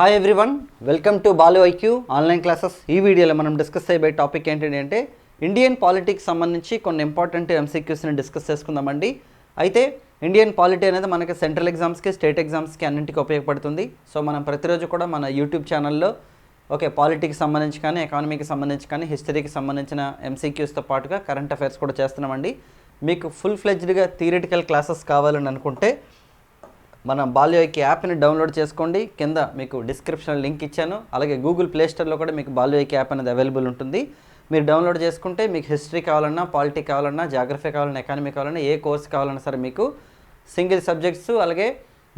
Hi everyone welcome to Balu IQ online classes ఈ వీడియోలో మనం డిస్కస్ అయ్యే టాపిక్ ఏంటంటే అంటే ఇండియన్ పాలిటిక్స్ సంబంధించి కొన్ని ఇంపార్టెంట్ ఎంసీక్యూస్ని డిస్కస్ చేసుకుందామండి. అయితే ఇండియన్ పాలిటీ అనేది మనకి సెంట్రల్ ఎగ్జామ్స్కి స్టేట్ ఎగ్జామ్స్కి అన్నింటికి ఉపయోగపడుతుంది. సో మనం ప్రతిరోజు కూడా మన యూట్యూబ్ ఛానల్లో ఓకే పాలిటిక్స్ సంబంధించి కానీ ఎకానమీకి సంబంధించి కానీ హిస్టరీకి సంబంధించిన ఎంసీక్యూస్తో పాటుగా కరెంట్ అఫైర్స్ కూడా చేస్తున్నామండి. మీకు ఫుల్ ఫ్లెడ్జ్డ్గా థియరిటికల్ క్లాసెస్ కావాలని అనుకుంటే మన బాల్యోకి యాప్ని డౌన్లోడ్ చేసుకోండి. కింద మీకు డిస్క్రిప్షన్ లింక్ ఇచ్చాను. అలాగే గూగుల్ ప్లే స్టోర్లో కూడా మీకు బాల్యోకి యాప్ అనేది అవైలబుల్ ఉంటుంది. మీరు డౌన్లోడ్ చేసుకుంటే మీకు హిస్టరీ కావాలన్నా పాలిటీ కావాలన్నా జాగ్రఫీ కావాలన్నా ఎకానమీ కావాలన్నా ఏ కోర్స్ కావాలన్నా సరే మీకు సింగిల్ సబ్జెక్ట్స్ అలాగే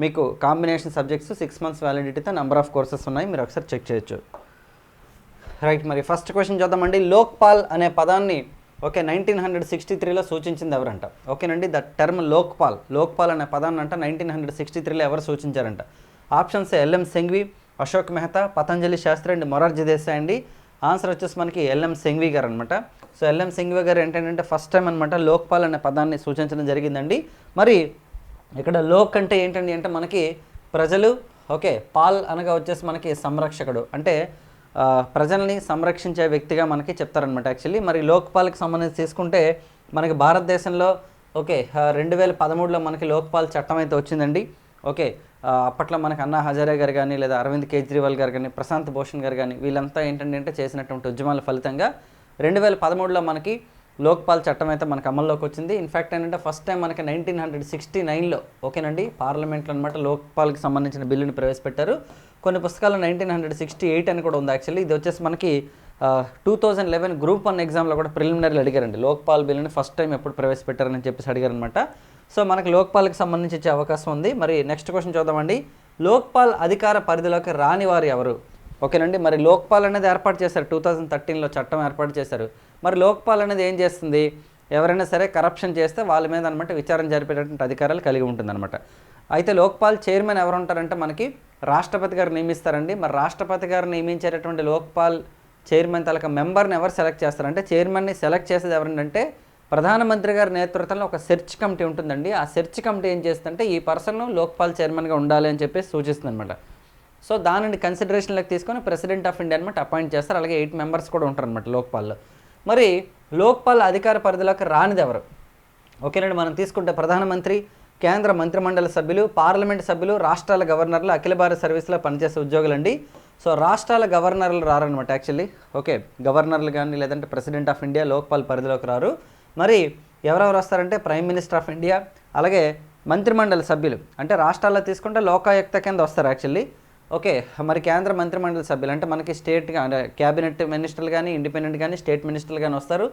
మీకు కాంబినేషన్ సబ్జెక్ట్స్ సిక్స్ మంత్స్ వ్యాలిడిటీతో నెంబర్ ఆఫ్ కోర్సెస్ ఉన్నాయి. మీరు ఒకసారి చెక్ చేయొచ్చు. రైట్ మరి ఫస్ట్ క్వశ్చన్ చూద్దామండి. లోక్పాల్ అనే పదాన్ని ఓకే నైన్టీన్ హండ్రెడ్ సిక్స్టీ త్రీలో సూచించింది ఎవరంట? ఓకేనండి ద టర్మ్ లోక్పాల్. లోక్పాల్ అనే పదాన్ని అంట నైన్టీన్ హండ్రెడ్ సిక్స్టీ త్రీలో ఎవరు సూచించారంట? Options LM Singhvi Ashok Mehta Patanjali Shastri and Morarji Desai అండి. ఆన్సర్ వచ్చేసి మనకి ఎల్ఎం సెంగ్వి గారు అనమాట సో ఎల్ఎం సింగ్వి గారు ఏంటంటే ఫస్ట్ టైం అనమాట లోక్పాల్ అనే పదాన్ని సూచించడం జరిగిందండి. మరి ఇక్కడ లోక్ అంటే ఏంటండి అంటే మనకి ప్రజలు ఓకే పాల్ అనగా వచ్చేసి మనకి సంరక్షకుడు. అంటే ప్రజల్ని సంరక్షించే వ్యక్తిగా మనకి చెప్తారనమాట యాక్చువల్లీ మరి లోక్పాల్కి సంబంధించి తీసుకుంటే మనకి భారతదేశంలో ఓకే రెండు వేల పదమూడులో మనకి లోక్పాల్ చట్టం అయితే వచ్చిందండి. ఓకే అప్పట్లో మనకి అన్నా హజారే గారు కానీ లేదా అరవింద్ కేజ్రీవాల్ గారు కానీ ప్రశాంత్ భూషణ్ గారు కానీ వీళ్ళంతా ఏంటంటే అంటే చేసినటువంటి ఉద్యమాల ఫలితంగా రెండు వేల పదమూడులో మనకి లోక్పాల్ చట్టం అయితే మనకు అమల్లోకి వచ్చింది. ఇన్ఫ్యాక్ట్ ఏంటంటే ఫస్ట్ టైం మనకి నైన్టీన్ హండ్రెడ్ సిక్స్టీ నైన్లో ఓకేనండి? పార్లమెంట్లో అనమాట లోక్పాల్కి సంబంధించిన బిల్లుని ప్రవేశపెట్టారు. కొన్ని పుస్తకాలు నైన్టీన్ హండ్రెడ్ సిక్స్టీ ఎయిట్ అని కూడా ఉంది యాక్చువల్లీ ఇది వచ్చేసి మనకి two thousand eleven group one ఎగ్జామ్లో కూడా ప్రిలిమినరీలు అడిగారండి. లోక్పాల్ బిల్లుని ఫస్ట్ టైం ఎప్పుడు ప్రవేశపెట్టారని చెప్పేసి అడిగారనమాట సో మనకి లోక్పాల్కి సంబంధించి ఇచ్చే అవకాశం ఉంది. మరి నెక్స్ట్ క్వశ్చన్ చూద్దామండి. లోక్పాల్ అధికార పరిధిలోకి రాని వారు ఎవరు? ఓకేనండి? మరి లోక్పాల్ అనేది ఏర్పాటు చేశారు. టూ థౌజండ్ థర్టీన్లో చట్టం ఏర్పాటు చేశారు. మరి లోక్పాల్ అనేది ఏం చేస్తుంది? ఎవరైనా సరే కరప్షన్ చేస్తే వాళ్ళ మీద అనమాట విచారణ జరిపేటటువంటి అధికారాలు కలిగి ఉంటుందన్నమాట. అయితే లోక్పాల్ చైర్మన్ ఎవరు ఉంటారంటే మనకి రాష్ట్రపతి గారు నియమిస్తారండి. మరి రాష్ట్రపతి గారు నియమించేటటువంటి లోక్పాల్ చైర్మన్ తలక మెంబర్ని ఎవరు సెలెక్ట్ చేస్తారంటే చైర్మన్ని సెలెక్ట్ చేసేది ఎవరంటే ప్రధానమంత్రి గారి నేతృత్వంలో ఒక సెర్చ్ కమిటీ ఉంటుందండి. ఆ సెర్చ్ కమిటీ ఏం చేస్తుందంటే ఈ పర్సన్ లోక్పాల్ చైర్మన్గా ఉండాలి అని చెప్పేసి సూచిస్తుంది అనమాట సో దానిని కన్సిడరేషన్లోకి తీసుకొని ప్రెసిడెంట్ ఆఫ్ ఇండియా అనమాట అపాయింట్ చేస్తారు. అలాగే ఎయిట్ మెంబర్స్ కూడా ఉంటారు అనమాట లోక్పాల్లో. మరి లోక్పాల్ అధికార పరిధిలోకి రానిది ఎవరు ఓకేనండి మనం తీసుకుంటే ప్రధానమంత్రి కేంద్ర మంత్రిమండలి సభ్యులు పార్లమెంట్ సభ్యులు రాష్ట్రాల గవర్నర్లు అఖిల భారత సర్వీస్లో పనిచేసే ఉద్యోగులండి. సో రాష్ట్రాల గవర్నర్లు రారనమాట యాక్చువల్లీ. ఓకే గవర్నర్లు కానీ లేదంటే ప్రెసిడెంట్ ఆఫ్ ఇండియా లోక్పాల్ పరిధిలోకి రారు. మరి ఎవరెవరు వస్తారంటే ప్రైమ్ మినిస్టర్ ఆఫ్ ఇండియా అలాగే మంత్రిమండలి సభ్యులు. అంటే రాష్ట్రాల్లో తీసుకుంటే లోకాయుక్త కింద వస్తారు యాక్చువల్లీ. ఓకే మరి కేంద్ర మంత్రిమండలి సభ్యులు అంటే మనకి స్టేట్ క్యాబినెట్ మినిస్టర్లు కానీ ఇండిపెండెంట్ కానీ స్టేట్ మినిస్టర్లు కానీ వస్తారు.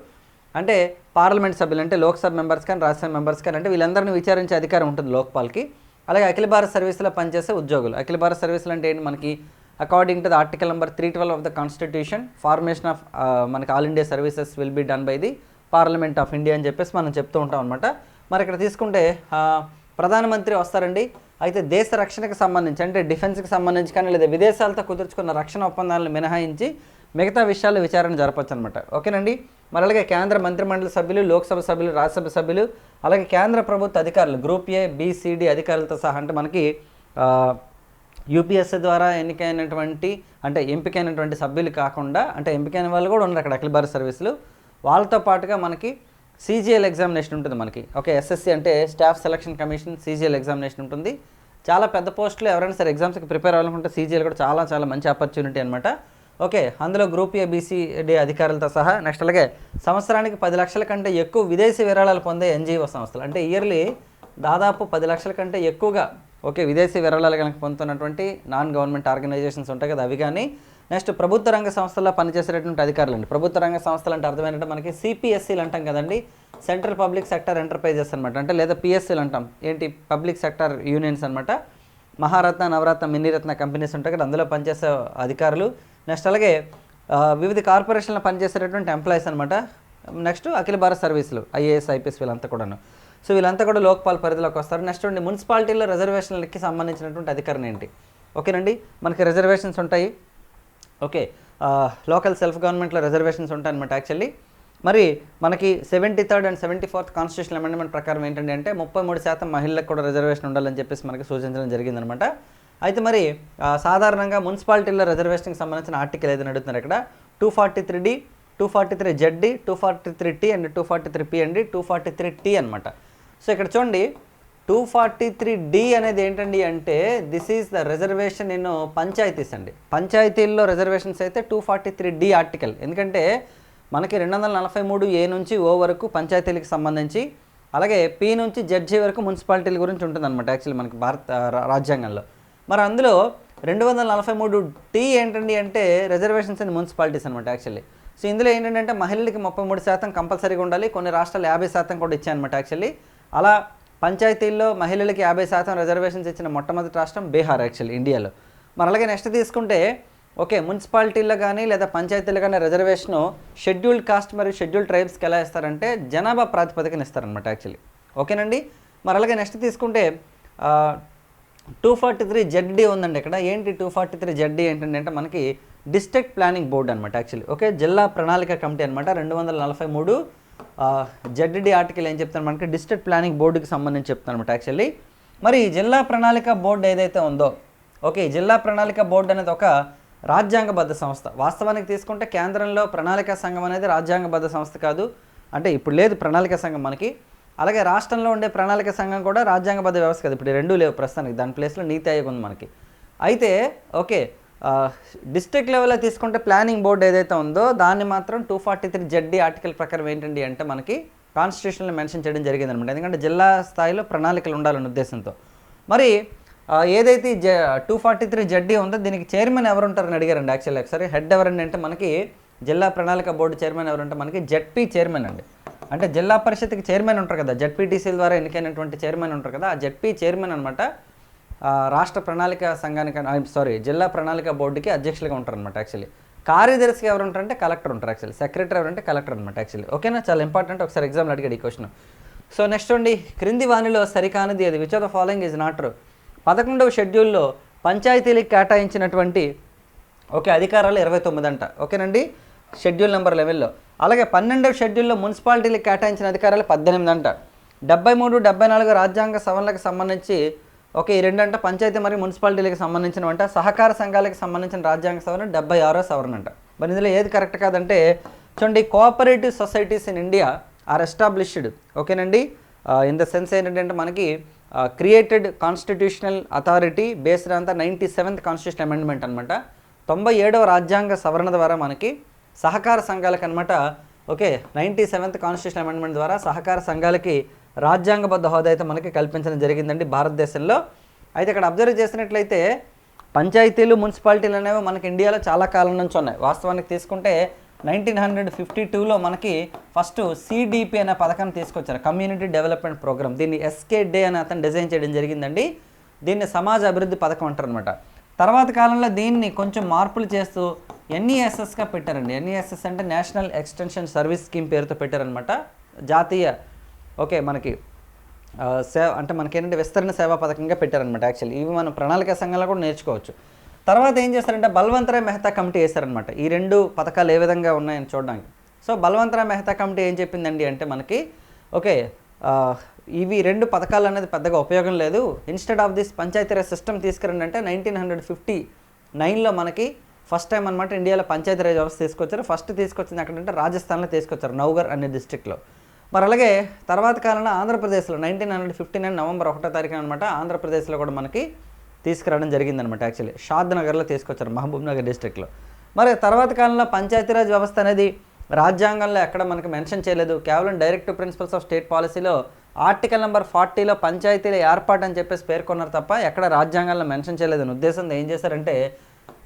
అంటే పార్లమెంట్ సభ్యులు అంటే లోక్సభ మెంబర్స్ కానీ రాజ్యసభ మెంబర్స్ కానీ అంటే వీళ్ళందరినీ విచారించే అధికారం ఉంటుంది లోక్పాల్కి. అలాగే అఖిల భారత సర్వీస్లో పనిచేసే ఉద్యోగులు. అఖిల భారత సర్వీసులు అంటే ఏంటి? మనకి according to the article number three twelve of the constitution formation of మనకి all India services will be done by the parliament of India అని చెప్పేసి మనం చెప్తూ ఉంటాం అనమాట మరి ఇక్కడ తీసుకుంటే uh, ప్రధానమంత్రి వస్తారండి. అయితే దేశ రక్షణకు సంబంధించి అంటే డిఫెన్స్కి సంబంధించి కానీ లేదా విదేశాలతో కుదుర్చుకున్న రక్షణ ఒప్పందాలను మినహాయించి మిగతా విషయాలు విచారణ జరపచ్చు అనమాట ఓకేనండి? మరి అలాగే కేంద్ర మంత్రిమండలి సభ్యులు లోక్సభ సభ్యులు రాజ్యసభ సభ్యులు అలాగే కేంద్ర ప్రభుత్వ అధికారులు గ్రూప్ ఏ బీసీడీ అధికారులతో సహా అంటే మనకి యూపీఎస్సీ ద్వారా ఎన్నికైనటువంటి అంటే ఎంపికైనటువంటి సభ్యులు కాకుండా అంటే ఎంపికైన వాళ్ళు కూడా ఉన్నారు అక్కడ అఖిల భారత సర్వీసులు. వాళ్ళతో పాటుగా మనకి సీజీఎల్ ఎగ్జామినేషన్ ఉంటుంది మనకి. ఓకే ఎస్ఎస్సి అంటే staff selection commission CGL examination ఉంటుంది. చాలా పెద్ద పోస్టులు ఎవరైనా సరే ఎగ్జామ్స్కి ప్రిపేర్ అవ్వాలనుకుంటే సీజీఎల్ కూడా చాలా చాలా మంచి ఆపర్చునిటీ అనమాట ఓకే అందులో గ్రూప్ ఏ బీసీడీ అధికారులతో సహా నెక్స్ట్ అలాగే సంవత్సరానికి పది లక్షల కంటే ఎక్కువ విదేశీ విరాళాలు పొందే ఎన్జిఓ సంస్థలు. అంటే ఇయర్లీ దాదాపు పది లక్షల కంటే ఎక్కువగా ఓకే విదేశీ విరాళాలు కనుక పొందుతున్నటువంటి నాన్ గవర్నమెంట్ ఆర్గనైజేషన్స్ ఉంటాయి కదా అవి కానీ నెక్స్ట్ ప్రభుత్వ రంగ సంస్థల్లో పనిచేసేటటువంటి అధికారులు అండి ప్రభుత్వ రంగ సంస్థలు అంటే అర్థమైనట్టు మనకి సిపిఎస్సీలు అంటాం కదండి. సెంట్రల్ పబ్లిక్ సెక్టర్ ఎంటర్ప్రైజెస్ అనమాట అంటే లేదా పిఎస్సీలు అంటాం. ఏంటి? పబ్లిక్ సెక్టర్ యూనియన్స్ అనమాట మహారత్న నవరత్న మినీరత్న కంపెనీస్ ఉంటాయి కదా. అందులో పనిచేసే అధికారులు. నెక్స్ట్ అలాగే వివిధ కార్పొరేషన్లో పనిచేసేటటువంటి ఎంప్లాయీస్ అనమాట నెక్స్ట్ అఖిల భారత సర్వీసులు ఐఏఎస్ ఐపీఎస్ వీళ్ళంతా కూడాను. సో వీళ్ళంతా కూడా లోక్పాల్ పరిధిలోకి వస్తారు. నెక్స్ట్ ఉండి మున్సిపాలిటీలో రిజర్వేషన్లకి సంబంధించినటువంటి అధికారం ఏంటి? ఓకేనండి? మనకి రిజర్వేషన్స్ ఉంటాయి. ఓకే. లోకల్ సెల్ఫ్ గవర్నమెంట్లో రిజర్వేషన్స్ ఉంటాయన్నమాట యాక్చువల్లీ. మరి మనకి seventy third and seventy fourth constitution amendment ప్రకారం ఏంటంటే అంటే ముప్పై మూడు శాతం మహిళలకు కూడా రిజర్వేషన్ ఉండాలని చెప్పేసి మనకి సూచించడం జరిగిందనమాట అయితే మరి సాధారణంగా మున్సిపాలిటీల్లో రిజర్వేషన్కి సంబంధించిన ఆర్టికల్ ఏదైనా అడుగుతున్నారు ఇక్కడ? Two forty three D two forty three Z D two forty three T and two forty three P అండి టూ ఫార్టీ త్రీ టీ అనమాట సో ఇక్కడ చూడండి టూ ఫార్టీ త్రీ డి అనేది ఏంటండి అంటే this is the reservation in panchayats అండి. పంచాయతీల్లో reservations అయితే two forty three D article ఎందుకంటే మనకి రెండు వందల నలభై మూడు ఏ నుంచి ఓ వరకు పంచాయతీలకు సంబంధించి అలాగే పి నుంచి జడ్జి వరకు మున్సిపాలిటీల గురించి ఉంటుందన్నమాట యాక్చువల్లీ మనకి భారత రాజ్యాంగంలో. మరి అందులో రెండు వందల నలభై మూడు టీ ఏంటండి అంటే రిజర్వేషన్స్ ఇన్ మున్సిపాలిటీస్ అనమాట యాక్చువల్లీ సో ఇందులో ఏంటంటే మహిళలకి ముప్పై మూడు శాతం కంపల్సరీగా ఉండాలి. కొన్ని రాష్ట్రాలు యాభై శాతం కూడా ఇచ్చాయన్నమాట యాక్చువల్లీ అలా పంచాయతీల్లో మహిళలకి యాభై శాతం రిజర్వేషన్స్ ఇచ్చిన మొట్టమొదటి రాష్ట్రం బీహార్ యాక్చువల్లీ ఇండియాలో. మరి అలాగే నెక్స్ట్ తీసుకుంటే ఓకే మున్సిపాలిటీల్లో కానీ లేదా పంచాయతీల్లో కానీ రిజర్వేషన్ షెడ్యూల్డ్ కాస్ట్ మరియు షెడ్యూల్డ్ ట్రైబ్స్కి ఎలా ఇస్తారంటే జనాభా ప్రాతిపదికన ఇస్తారనమాట యాక్చువల్లీ. ఓకేనండి? మరి అలాగే నెక్స్ట్ తీసుకుంటే టూ ఫార్టీ త్రీ జెడ్డీ ఉందండి ఇక్కడ. ఏంటి టూ ఫార్టీ త్రీ జెడ్డీ ఏంటంటే అంటే మనకి డిస్ట్రిక్ట్ ప్లానింగ్ బోర్డు అనమాట యాక్చువల్లీ. ఓకే జిల్లా ప్రణాళిక కమిటీ అనమాట రెండు వందల నలభై మూడు జెడ్డీ ఆర్టికల్ ఏం చెప్తాను మనకి డిస్ట్రిక్ట్ ప్లానింగ్ బోర్డుకి సంబంధించి చెప్తాను అనమాట యాక్చువల్లీ. మరి జిల్లా ప్రణాళిక బోర్డు ఏదైతే ఉందో ఓకే ఈ జిల్లా ప్రణాళిక బోర్డు అనేది ఒక రాజ్యాంగబద్ధ సంస్థ. వాస్తవానికి తీసుకుంటే కేంద్రంలో ప్రణాళిక సంఘం అనేది రాజ్యాంగబద్ధ సంస్థ కాదు. అంటే ఇప్పుడు లేదు ప్రణాళిక సంఘం మనకి. అలాగే రాష్ట్రంలో ఉండే ప్రణాళిక సంఘం కూడా రాజ్యాంగబద్ధ వ్యవస్థ కదా. ఇప్పుడు రెండు లేవు ప్రస్తుతానికి. దాని ప్లేస్లో నీతి ఆయోగ్ ఉంది మనకి. అయితే ఓకే డిస్ట్రిక్ట్ లెవెల్లో తీసుకుంటే ప్లానింగ్ బోర్డు ఏదైతే ఉందో దాన్ని మాత్రం two forty three Z D article ప్రకారం ఏంటండి అంటే మనకి కాన్స్టిట్యూషన్లో మెన్షన్ చేయడం జరిగింది అనమాట ఎందుకంటే జిల్లా స్థాయిలో ప్రణాళికలు ఉండాలనే ఉద్దేశంతో. మరి ఏదైతే జ టూ ఫార్టీ త్రీ జడ్డీ ఉందో దీనికి చైర్మన్ ఎవరు ఉంటారని అడిగారండి యాక్చువల్లీ ఒకసారి హెడ్ ఎవరండి అంటే మనకి జిల్లా ప్రణాళిక బోర్డు చైర్మన్ ఎవరంటే మనకి జెడ్పీ చైర్మన్ అండి. అంటే జిల్లా పరిషత్కి చైర్మన్ ఉంటారు కదా జెడ్పీటీసీల ద్వారా ఎన్నికైనటువంటి చైర్మన్ ఉంటారు కదా ఆ జెడ్పీ చైర్మన్ అనమాట రాష్ట్ర ప్రణాళిక సంఘానికి సారీ జిల్లా ప్రణాళిక బోర్డుకి అధ్యక్షులుగా ఉంటారు అనమాట యాక్చువల్లీ కార్యదర్శిగా ఎవరు ఉంటారంటే కలెక్టర్ ఉంటారు యాక్చువల్లీ సెక్రటరీ ఎవరంటే కలెక్టర్ అనమాట యాక్చువల్లీ ఓకేనా? చాలా ఇంపార్టెంట్ ఒకసారి ఎగ్జామ్లో అడిగాడు ఈ క్వశ్చన్ సో నెక్స్ట్ ఉండి క్రింది వాణిలో సరికానిది అది. Which of the following is not true పదకొండవ షెడ్యూల్లో పంచాయతీలకు కేటాయించినటువంటి ఓకే అధికారాలు ఇరవై తొమ్మిది అంట. ఓకేనండి? షెడ్యూల్ నెంబర్ లెవెల్లో. అలాగే పన్నెండవ షెడ్యూల్లో మున్సిపాలిటీలకు కేటాయించిన అధికారాలు పద్దెనిమిది అంట. డెబ్బై మూడు డెబ్బై నాలుగు రాజ్యాంగ సవరణలకు సంబంధించి ఓకే ఈ రెండంట పంచాయతీ మరియు మున్సిపాలిటీలకు సంబంధించినవంట. సహకార సంఘాలకు సంబంధించిన రాజ్యాంగ సవరణ డెబ్బై ఆరో సవరణ అంట మరి ఇందులో ఏది కరెక్ట్ కాదంటే చూడండి cooperative societies in India are established ఓకేనండి? ఇన్ ద సెన్స్ ఏంటంటే మనకి క్రియేటెడ్ కాన్స్టిట్యూషనల్ అథారిటీ బేస్డ్ అంతా నైంటీ సెవెంత్ కాన్స్టిట్యూషన్ అమెండ్మెంట్ అనమాట తొంభై ఏడవ రాజ్యాంగ సవరణ ద్వారా మనకి సహకార సంఘాలకు అనమాట okay ninety seventh constitution amendment ద్వారా సహకార సంఘాలకి రాజ్యాంగబద్ధ హోదా అయితే మనకి కల్పించడం జరిగిందండి భారతదేశంలో. అయితే ఇక్కడ అబ్జర్వ్ చేసినట్లయితే పంచాయతీలు మున్సిపాలిటీలు అనేవి మనకి ఇండియాలో చాలా కాలం నుంచి ఉన్నాయి. వాస్తవానికి తీసుకుంటే నైన్టీన్ హండ్రెడ్ ఫిఫ్టీ టూలో మనకి ఫస్ట్ సిడిపి అనే పథకాన్ని తీసుకొచ్చారు. Community development programme. దీన్ని ఎస్కే డే అని అతను డిజైన్ చేయడం జరిగిందండి. దీన్ని సమాజ అభివృద్ధి పథకం అంటారు అనమాట తర్వాత కాలంలో దీన్ని కొంచెం మార్పులు చేస్తూ ఎన్ఈఎస్ఎస్గా పెట్టారండి. ఎన్ఈఎస్ఎస్ అంటే నేషనల్ ఎక్స్టెన్షన్ సర్వీస్ స్కీమ్ పేరుతో పెట్టారనమాట జాతీయ ఓకే మనకి సేవ అంటే మనకి ఏంటంటే విస్తరణ సేవా పథకంగా పెట్టారనమాట యాక్చువల్లీ ఇవి మనం ప్రణాళిక సంఘంలో కూడా నేర్చుకోవచ్చు. తర్వాత ఏం చేస్తారంటే బల్వంతరాయ్ మెహతా కమిటీ వేశారనమాట ఈ రెండు పథకాలు ఏ విధంగా ఉన్నాయని చూడడానికి. సో బల్వంతరాయ్ మెహతా కమిటీ ఏం చెప్పిందండి అంటే మనకి ఓకే ఇవి రెండు పథకాలు అనేది పెద్దగా ఉపయోగం లేదు. Instead of this Panchayati Raj system తీసుకురండి అంటే నైన్టీన్ హండ్రెడ్ ఫిఫ్టీ నైన్లో మనకి ఫస్ట్ టైం అనమాట ఇండియాలో పంచాయతీరాజ్ వ్యవస్థ తీసుకొచ్చారు. ఫస్ట్ తీసుకొచ్చింది ఎక్కడంటే రాజస్థాన్లో తీసుకొచ్చారు నౌగర్ అనే డిస్ట్రిక్ట్లో మరి అలాగే తర్వాత కాలంలో ఆంధ్రప్రదేశ్లో nineteen hundred fifty nine November ఒకటో తారీఖున అనమాట ఆంధ్రప్రదేశ్లో కూడా మనకి తీసుకురావడం జరిగిందనమాట యాక్చువల్లీ షాద్ నగర్లో తీసుకొచ్చారు మహబూబ్ నగర్ డిస్టిక్లో మరి తర్వాత కాలంలో పంచాయతీరాజ్ వ్యవస్థ అనేది రాజ్యాంగంలో ఎక్కడ మనకి మెన్షన్ చేయలేదు. కేవలం డైరెక్ట్ ప్రిన్సిపల్స్ ఆఫ్ స్టేట్ పాలసీలో ఆర్టికల్ నెంబర్ ఫార్టీలో పంచాయతీల ఏర్పాటు అని చెప్పేసి పేర్కొన్నారు తప్ప ఎక్కడ రాజ్యాంగంలో మెన్షన్ చేయలేదని ఉద్దేశంతో ఏం చేశారంటే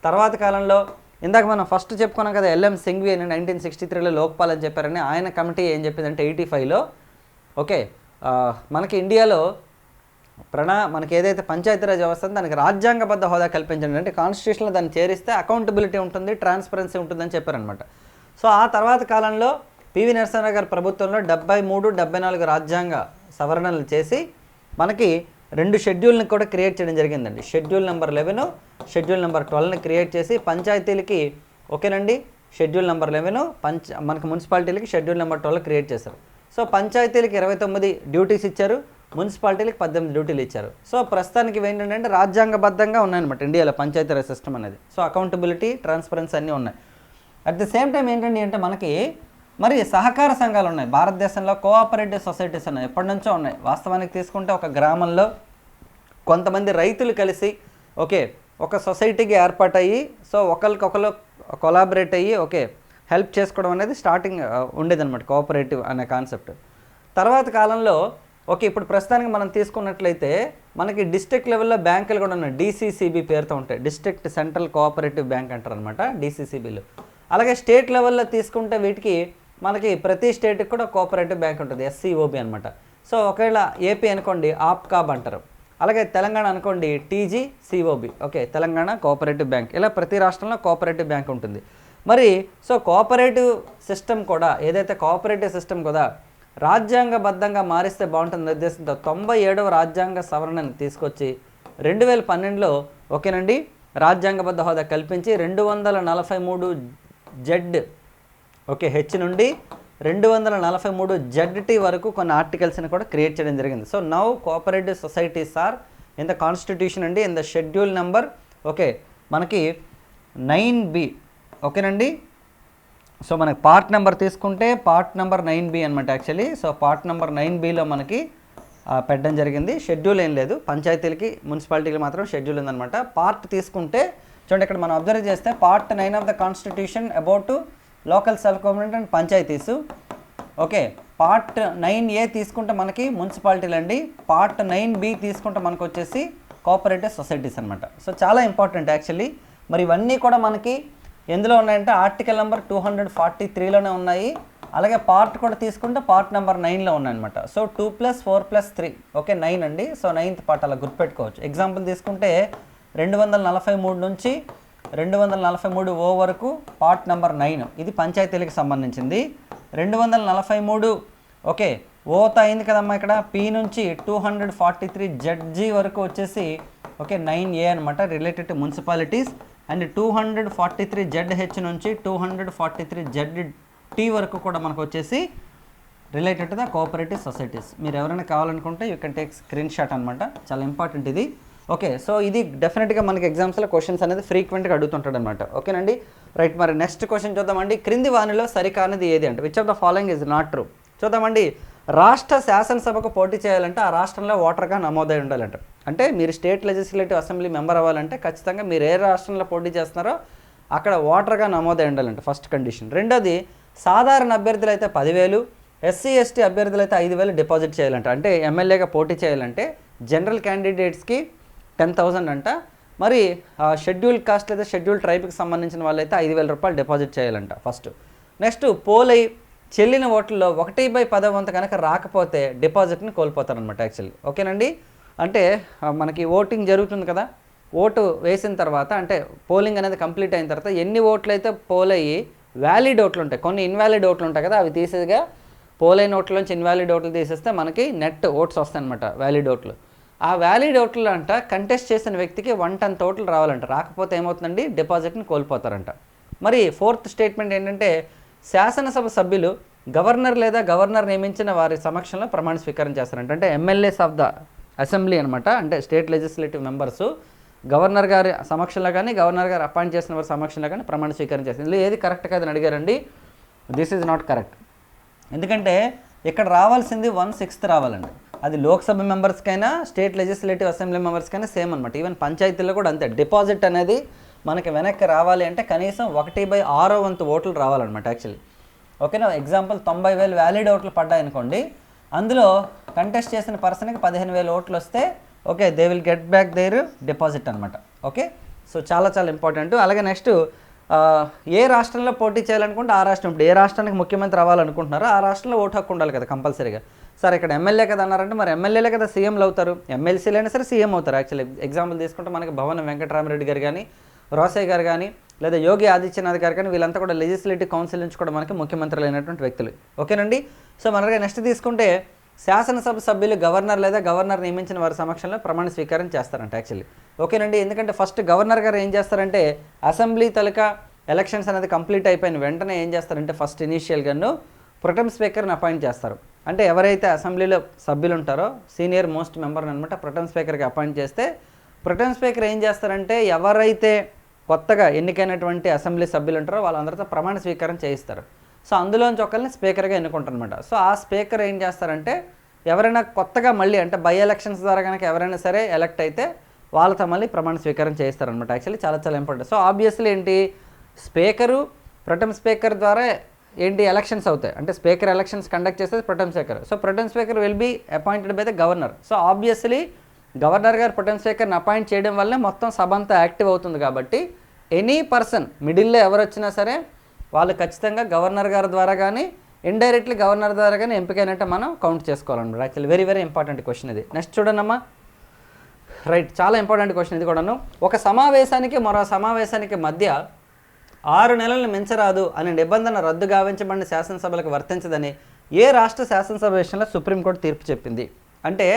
తర్వాత కాలంలో ఇందాక మనం ఫస్ట్ చెప్పుకున్నాం కదా ఎల్ఎం సింఘ్వి అని నైన్టీన్ సిక్స్టీ త్రీలో లోక్పాల్ అని చెప్పారని ఆయన కమిటీ ఏం చెప్పిందంటే ఎయిటీ ఫైవ్లో ఓకే మనకి ఇండియాలో ప్రణా మనకి ఏదైతే పంచాయతీరాజ్ వ్యవస్థ దానికి రాజ్యాంగబద్ధ హోదా కల్పించండి. అంటే కాన్స్టిట్యూషన్లో దాన్ని చేరిస్తే అకౌంటబిలిటీ ఉంటుంది ట్రాన్స్పరెన్సీ ఉంటుందని చెప్పారనమాట సో ఆ తర్వాత కాలంలో పివి నరసింహరావు గారి ప్రభుత్వంలో డెబ్బై మూడు డెబ్బై నాలుగు రాజ్యాంగ సవరణలు చేసి మనకి రెండు షెడ్యూల్ని కూడా క్రియేట్ చేయడం జరిగిందండి. Schedule number eleven schedule number ట్వెల్వ్ని create చేసి పంచాయతీలకి ఓకేనండి? షెడ్యూల్ నెంబర్ లెవెన్ పంచ మనకు మున్సిపాలిటీలకి షెడ్యూల్ నెంబర్ ట్వెల్వ్ క్రియేట్ చేశారు. సో పంచాయతీలకి ఇరవై తొమ్మిది డ్యూటీస్ ఇచ్చారు మున్సిపాలిటీలకు పద్దెనిమిది డ్యూటీలు ఇచ్చారు. సో ప్రస్తుతానికి ఇవి ఏంటంటే రాజ్యాంగబద్ధంగా ఉన్నాయన్నమాట ఇండియాలో పంచాయతీరాజ్ సిస్టమ్ అనేది. సో అకౌంటబిలిటీ ట్రాన్స్పరెన్సీ అన్నీ ఉన్నాయి. అట్ ద సేమ్ టైం ఏంటండి అంటే మనకి మరి సహకార సంఘాలు ఉన్నాయి. భారతదేశంలో కోఆపరేటివ్ సొసైటీస్ ఉన్నాయి. ఎప్పటి నుంచో ఉన్నాయి. వాస్తవానికి తీసుకుంటే ఒక గ్రామంలో కొంతమంది రైతులు కలిసి ఓకే ఒక సొసైటీకి ఏర్పాటయ్యి సో ఒకరికొకరు కొలాబరేట్ అయ్యి ఓకే హెల్ప్ చేసుకోవడం అనేది స్టార్టింగ్ ఉండేదన్నమాట కోఆపరేటివ్ అనే కాన్సెప్ట్. తర్వాత కాలంలో ఓకే ఇప్పుడు ప్రస్తుతానికి మనం తీసుకున్నట్లయితే మనకి డిస్ట్రిక్ట్ లెవెల్లో బ్యాంకులు కూడా ఉన్నాయి. డీసీసీబీ పేరుతో ఉంటాయి. డిస్ట్రిక్ట్ సెంట్రల్ కోఆపరేటివ్ బ్యాంక్ అంటారు అనమాట డీసీసీబీలు. అలాగే స్టేట్ లెవెల్లో తీసుకుంటే వీటికి మనకి ప్రతి స్టేట్కి కూడా కోఆపరేటివ్ బ్యాంక్ ఉంటుంది ఎస్సీఓబి అనమాట సో ఒకవేళ ఏపీ అనుకోండి ఆప్కాబ్ అంటారు. అలాగే తెలంగాణ అనుకోండి TG C O B okay Telangana cooperative bank. ఇలా ప్రతి రాష్ట్రంలో కోఆపరేటివ్ బ్యాంక్ ఉంటుంది. మరి సో కోఆపరేటివ్ సిస్టమ్ కూడా ఏదైతే కోఆపరేటివ్ సిస్టమ్ కూడా రాజ్యాంగబద్ధంగా మారిస్తే బాగుంటుంది ఉద్దేశంతో తొంభై ఏడవ రాజ్యాంగ సవరణను తీసుకొచ్చి రెండు వేల పన్నెండులో ఓకేనండి రాజ్యాంగబద్ధ హోదా కల్పించి రెండు వందల నలభై మూడు జెడ్ ఓకే హెచ్ నుండి రెండు వందల నలభై మూడు జెడ్టీ వరకు కొన్ని ఆర్టికల్స్ని కూడా క్రియేట్ చేయడం జరిగింది. So now cooperative societies are in the constitution అండి in the schedule number okay మనకి నైన్ బి ఓకేనండి? సో మనకి పార్ట్ నెంబర్ తీసుకుంటే పార్ట్ నెంబర్ నైన్ బి అనమాట actually so part number nine below మనకి పెట్టడం జరిగింది. షెడ్యూల్ ఏం లేదు. పంచాయతీలకి మున్సిపాలిటీకి మాత్రం షెడ్యూల్ ఉందన్నమాట. పార్ట్ తీసుకుంటే చూడండి ఇక్కడ మనం అబ్జర్వ్ చేస్తే part nine of the constitution about local self government and panchayats. Okay part nine A తీసుకుంటే మనకి మున్సిపాలిటీలు అండి. పార్ట్ నైన్ బి తీసుకుంటే మనకు వచ్చేసి కోఆపరేటివ్ సొసైటీస్ అనమాట సో చాలా ఇంపార్టెంట్ యాక్చువల్లీ. మరి ఇవన్నీ కూడా మనకి ఎందులో ఉన్నాయంటే article number two hundred forty త్రీలోనే ఉన్నాయి. అలాగే పార్ట్ కూడా తీసుకుంటే పార్ట్ నెంబర్ నైన్లో ఉన్నాయన్నమాట. So two plus four plus three. Okay nine అండి. సో నైన్త్ పార్ట్ అలా గుర్తుపెట్టుకోవచ్చు. ఎగ్జాంపుల్ తీసుకుంటే రెండు వందల నలభై మూడు నుంచి రెండు వందల నలభై మూడు ఓ వరకు పార్ట్ నెంబర్ నైన్. ఇది పంచాయతీలకు సంబంధించింది. రెండు వందల నలభై మూడు ఓకే ఓత అయింది కదమ్మా ఇక్కడ. పి నుంచి two hundred forty three Z G వరకు వచ్చేసి ఓకే నైన్ ఏ అనమాట related to municipalities and two hundred forty three Z H నుంచి two hundred forty three Z T వరకు కూడా మనకు వచ్చేసి related to the cooperative societies మీరు ఎవరైనా కావాలనుకుంటే you can take screen shot అనమాట చాలా ఇంపార్టెంట్ ఇది. ఓకే సో ఇది డెఫినెట్గా మనకి ఎగ్జామ్స్లో క్వశ్చన్స్ అనేది ఫ్రీక్వెంట్గా అడుగుతుంటాడు అనమాట ఓకేనండి? రైట్ మరి నెక్స్ట్ క్వశ్చన్ చూద్దామండి. క్రింది వానిలో సరికానిది ఏది అంటే which of the following is not true చూద్దామండి. రాష్ట్ర శాసనసభకు పోటీ చేయాలంటే ఆ రాష్ట్రంలో ఓటర్గా నమోదై ఉండాలంట. అంటే మీరు స్టేట్ లెజిస్లేటివ్ అసెంబ్లీ మెంబర్ అవ్వాలంటే ఖచ్చితంగా మీరు ఏ రాష్ట్రంలో పోటీ చేస్తున్నారో అక్కడ ఓటర్గా నమోదై ఉండాలంట ఫస్ట్ కండిషన్ రెండోది సాధారణ అభ్యర్థులు అయితే పదివేలు ఎస్సీ ఎస్టీ అభ్యర్థులు అయితే ఐదు వేలు డిపాజిట్ చేయాలంట. అంటే ఎమ్మెల్యేగా పోటీ చేయాలంటే జనరల్ క్యాండిడేట్స్కి టెన్ థౌజండ్ అంట. మరి షెడ్యూల్ కాస్ట్ లేదా షెడ్యూల్ ట్రైబ్కి సంబంధించిన వాళ్ళైతే ఐదు వేల రూపాయలు డిపాజిట్ చేయాలంట ఫస్ట్. నెక్స్ట్ పోలై చెల్లిన ఓట్లలో ఒకటి బై పదో వంతు కనుక రాకపోతే డిపాజిట్ని కోల్పోతారనమాట యాక్చువల్లీ. ఓకేనండి? అంటే మనకి ఓటింగ్ జరుగుతుంది కదా. ఓటు వేసిన తర్వాత అంటే పోలింగ్ అనేది కంప్లీట్ అయిన తర్వాత ఎన్ని ఓట్లు అయితే పోల్ అయ్యి వ్యాలిడ్ ఓట్లు ఉంటాయి కొన్ని ఇన్వాలిడ్ ఓట్లు ఉంటాయి కదా అవి తీసేగా పోలైన ఓట్ల నుంచి ఇన్వాలిడ్ ఓట్లు తీసేస్తే మనకి నెట్ ఓట్స్ వస్తాయి అనమాట వ్యాలిడ్ ఓట్లు. ఆ వ్యాలిడ్ ఓట్లు అంట కంటెస్ట్ చేసిన వ్యక్తికి వన్ టన్ ఓట్లు రావాలంట. రాకపోతే ఏమవుతుందండి? డిపాజిట్ని కోల్పోతారంట. మరి ఫోర్త్ స్టేట్మెంట్ ఏంటంటే శాసనసభ సభ్యులు గవర్నర్ లేదా గవర్నర్ నియమించిన వారి సమక్షంలో ప్రమాణ స్వీకారం చేస్తారంట. అంటే ఎమ్మెల్యేస్ ఆఫ్ ద అసెంబ్లీ అనమాట అంటే స్టేట్ లెజిస్లేటివ్ మెంబర్స్. గవర్నర్ గారి సమక్షంలో కానీ గవర్నర్ గారు అపాయింట్ చేసిన వారి సమక్షంలో కానీ ప్రమాణ స్వీకారం చేస్తారు. ఇందులో ఏది కరెక్ట్ కాదని అడిగారండి? దిస్ ఈజ్ నాట్ కరెక్ట్ ఎందుకంటే ఇక్కడ రావాల్సింది వన్ సిక్స్త్ రావాలండి. అది లోక్సభ మెంబర్స్కైనా స్టేట్ లెజిస్లేటివ్ అసెంబ్లీ మెంబర్స్కైనా సేమ్ అనమాట ఈవెన్ పంచాయతీల్లో కూడా అంతే. డిపాజిట్ అనేది మనకి వెనక్కి రావాలి అంటే కనీసం ఒకటి బై ఆరో వంతు ఓట్లు రావాలన్నమాట యాక్చువల్లీ ఓకేనా? ఎగ్జాంపుల్ తొంభై వేలు వ్యాలిడ్ ఓట్లు పడ్డాయనుకోండి. అందులో కంటెస్ట్ చేసిన పర్సన్కి పదిహేను వేలు ఓట్లు వస్తే okay they will get back their deposit అనమాట ఓకే? సో చాలా చాలా ఇంపార్టెంట్ అలాగే నెక్స్ట్ ఏ రాష్ట్రంలో పోటీ చేయాలనుకుంటే ఆ రాష్ట్రం. ఇప్పుడు ఏ రాష్ట్రానికి ముఖ్యమంత్రి అవ్వాలనుకుంటున్నారో ఆ రాష్ట్రంలో ఓటు హక్కు ఉండాలి కదా కంపల్సరీగా. సార్ ఇక్కడ ఎమ్మెల్యే కదా అన్నారంటే మరి ఎమ్మెల్యేలే కదా సీఎంలు అవుతారు. ఎమ్మెల్సీలు అయినా సరే సీఎం అవుతారు. యాక్చువల్లీ ఎగ్జాంపుల్ తీసుకుంటే మనకి భవన వెంకటరామరెడ్డి గారు కానీ రోసయ్య గారు కానీ లేదా యోగి ఆదిత్యనాథ్ గారు కానీ వీళ్ళంతా కూడా లెజిస్లేటివ్ కౌన్సిల్ నుంచి కూడా మనకి ముఖ్యమంత్రులు అయినటువంటి వ్యక్తులు. ఓకేనండి? సో మనగా నెక్స్ట్ తీసుకుంటే శాసనసభ సభ్యులు గవర్నర్ లేదా గవర్నర్ నియమించిన వారి సమక్షంలో ప్రమాణ స్వీకారం చేస్తారంట యాక్చువల్లీ. ఓకేనండి? ఎందుకంటే ఫస్ట్ గవర్నర్ గారు ఏం చేస్తారంటే అసెంబ్లీ తలక ఎలక్షన్స్ అనేది కంప్లీట్ అయిపోయిన వెంటనే ఏం చేస్తారంటే ఫస్ట్ ఇనీషియల్గాను ప్రొటెం స్పీకర్ని అపాయింట్ చేస్తారు. అంటే ఎవరైతే అసెంబ్లీలో సభ్యులు ఉంటారో సీనియర్ మోస్ట్ మెంబర్ అనమాట ప్రొటెం స్పీకర్కి అపాయింట్ చేస్తే ప్రొటెం స్పీకర్ ఏం చేస్తారంటే ఎవరైతే కొత్తగా ఎన్నికైనటువంటి అసెంబ్లీ సభ్యులు ఉంటారో వాళ్ళందరితో ప్రమాణ స్వీకారం చేయిస్తారు. సో అందులోంచి ఒకరిని స్పీకర్గా ఎన్నుకుంటారనమాట సో ఆ స్పీకర్ ఏం చేస్తారంటే ఎవరైనా కొత్తగా మళ్ళీ అంటే బై ఎలక్షన్స్ ద్వారా కనుక ఎవరైనా సరే ఎలక్ట్ అయితే వాళ్ళతో మళ్ళీ ప్రమాణ స్వీకారం చేయిస్తారనమాట యాక్చువల్లీ చాలా చాలా ఇంపార్టెంట్. సో ఆబ్వియస్లీ ఏంటి? స్పీకరు ప్రొటెం స్పీకర్ ద్వారా ఏంటి ఎలక్షన్స్ అవుతాయి. అంటే స్పీకర్ ఎలక్షన్స్ కండక్ట్ చేసేది pro tem speaker so pro tem speaker will be appointed by the governor so obviously governor గారు ప్రొటెం స్పీకర్ని అపాయింట్ చేయడం వల్లే మొత్తం సభ అంతా యాక్టివ్ అవుతుంది కాబట్టి ఎనీ పర్సన్ మిడిల్లో ఎవరు వచ్చినా సరే వాళ్ళు ఖచ్చితంగా గవర్నర్ గారి ద్వారా కానీ ఇండైరెక్ట్లీ గవర్నర్ ద్వారా కానీ ఎంపికైనట్టు మనం కౌంట్ చేసుకోవాలన్నమాట. Actually very very important question ఇది. నెక్స్ట్ చూడండమ్మా. రైట్ చాలా ఇంపార్టెంట్ క్వశ్చన్ ఇది కూడాను. ఒక సమావేశానికి మరో సమావేశానికి మధ్య ఆరు నెలలను మించరాదు అనే నిబంధన రద్దు గావించబడిన శాసనసభలకు వర్తించదని ఏ రాష్ట్ర శాసనసభ విషయంలో సుప్రీంకోర్టు తీర్పు చెప్పింది. అంటే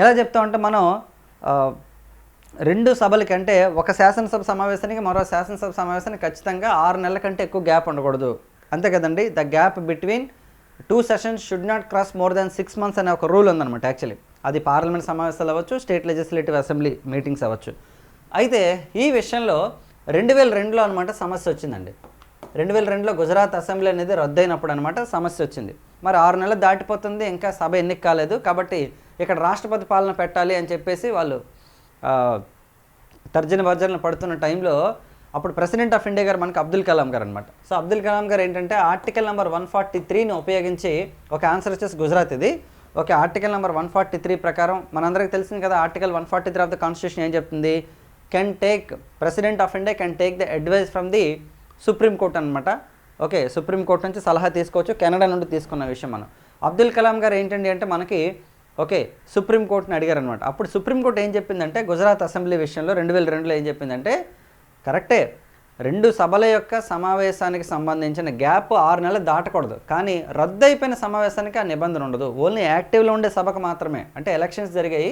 ఎలా చెప్తామంటే మనం రెండు సభలకి అంటే ఒక శాసనసభ సమావేశానికి మరో శాసనసభ సమావేశానికి ఖచ్చితంగా ఆరు నెలల కంటే ఎక్కువ గ్యాప్ ఉండకూడదు. అంతే కదండి? The gap between two sessions should not cross more than six months అనే ఒక రూల్ ఉందన్నమాట యాక్చువల్లీ. అది పార్లమెంట్ సమావేశాలు అవ్వచ్చు స్టేట్ లెజిస్లేటివ్ అసెంబ్లీ మీటింగ్స్ అవ్వచ్చు. అయితే ఈ విషయంలో రెండు వేల రెండులో అనమాట సమస్య వచ్చిందండి. రెండు వేల రెండులో గుజరాత్ అసెంబ్లీ అనేది రద్దయినప్పుడు అనమాట సమస్య వచ్చింది. మరి ఆరు నెలలు దాటిపోతుంది ఇంకా సభ ఎన్నిక కాలేదు. కాబట్టి ఇక్కడ రాష్ట్రపతి పాలన పెట్టాలి అని చెప్పేసి వాళ్ళు తర్జన భర్జనలు పడుతున్న టైంలో అప్పుడు ప్రెసిడెంట్ ఆఫ్ ఇండియా గారు మనకి అబ్దుల్ కలాం గారు అనమాట సో అబ్దుల్ కలాం గారు ఏంటంటే ఆర్టికల్ నెంబర్ వన్ ఫార్టీ త్రీని ఉపయోగించి ఒక ఆన్సర్ వచ్చేసి గుజరాత్ ఇది. Okay article number one forty three ప్రకారం మనందరికీ తెలిసింది కదా article one forty three of the constitution ఏం చెప్తుంది? Can take president of India can take the advice from the supreme court అనమాట ఓకే సుప్రీంకోర్ట్ నుంచి సలహా తీసుకోవచ్చు కెనడా నుండి తీసుకున్న విషయం మనం. అబ్దుల్ కలాం గారు ఏంటండి అంటే మనకి ఓకే సుప్రీం కోర్టుని అడిగారు అనమాట అప్పుడు సుప్రీం కోర్టు ఏం చెప్పిందంటే గుజరాత్ అసెంబ్లీ విషయంలో రెండు వేల రెండులో ఏం చెప్పిందంటే కరెక్టే రెండు సభల యొక్క సమావేశానికి సంబంధించిన గ్యాప్ ఆరు నెలలు దాటకూడదు. కానీ రద్దు అయిపోయిన సమావేశానికి ఆ నిబంధన ఉండదు. ఓన్లీ యాక్టివ్లో ఉండే సభకు మాత్రమే. అంటే ఎలక్షన్స్ జరిగాయి.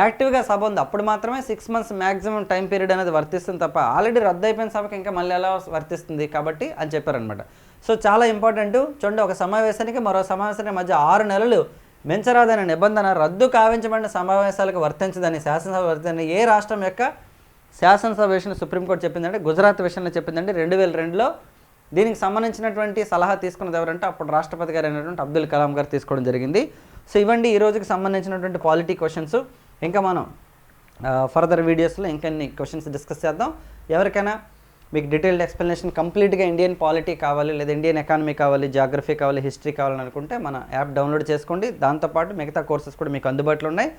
యాక్టివ్గా సభ ఉంది. అప్పుడు మాత్రమే six months maximum time period అనేది వర్తిస్తుంది తప్ప ఆల్రెడీ రద్దు అయిపోయిన సభకి ఇంకా మళ్ళీ ఎలా వర్తిస్తుంది కాబట్టి అని చెప్పారనమాట సో చాలా ఇంపార్టెంట్ చూడండి ఒక సమావేశానికి మరో సమావేశానికి మధ్య ఆరు నెలలు మించరాదనే నిబంధన రద్దు కావించబడిన సమావేశాలకు వర్తించదని శాసనసభ వర్తించని ఏ రాష్ట్రం యొక్క శాసనసభ విషయంలో సుప్రీంకోర్టు చెప్పిందంటే గుజరాత్ విషయంలో చెప్పిందంటే రెండు వేల రెండులో దీనికి సంబంధించినటువంటి సలహా తీసుకున్నది ఎవరంటే అప్పుడు రాష్ట్రపతి గారు అయినటువంటి అబ్దుల్ కలాం గారు తీసుకోవడం జరిగింది. సో ఇవ్వండి ఈ రోజుకి సంబంధించినటువంటి పాలిటీ క్వశ్చన్స్ ఇంకా మనం ఫర్దర్ వీడియోస్లో ఇంకెన్ని క్వశ్చన్స్ డిస్కస్ చేద్దాం. ఎవరికైనా మీకు డీటెయిల్డ్ ఎక్స్ప్లెనేషన్ కంప్లీట్గా ఇండియన్ పాలిటీ కావాలి లేదా ఇండియన్ ఎకానమీ కావాలి జాగ్రఫీ కావాలి హిస్టరీ కావాలని అనుకుంటే మన యాప్ డౌన్లోడ్ చేసుకోండి. దాంతోపాటు మిగతా కోర్సెస్ కూడా మీకు అందుబాటులో ఉన్నాయి.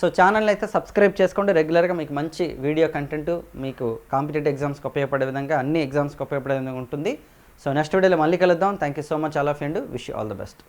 సో ఛానల్ని అయితే సబ్స్క్రైబ్ చేసుకోండి. రెగ్యులర్గా మీకు మంచి వీడియో కంటెంట్ మీకు కాంపిటేటివ్ ఎగ్జామ్స్కి ఉపయోగపడే విధంగా అన్ని ఎగ్జామ్స్కి ఉపయోగపడే విధంగా ఉంటుంది. సో నెక్స్ట్ వీడియోలో మళ్ళీ కలుద్దాం. Thank you so much all of and wish all the best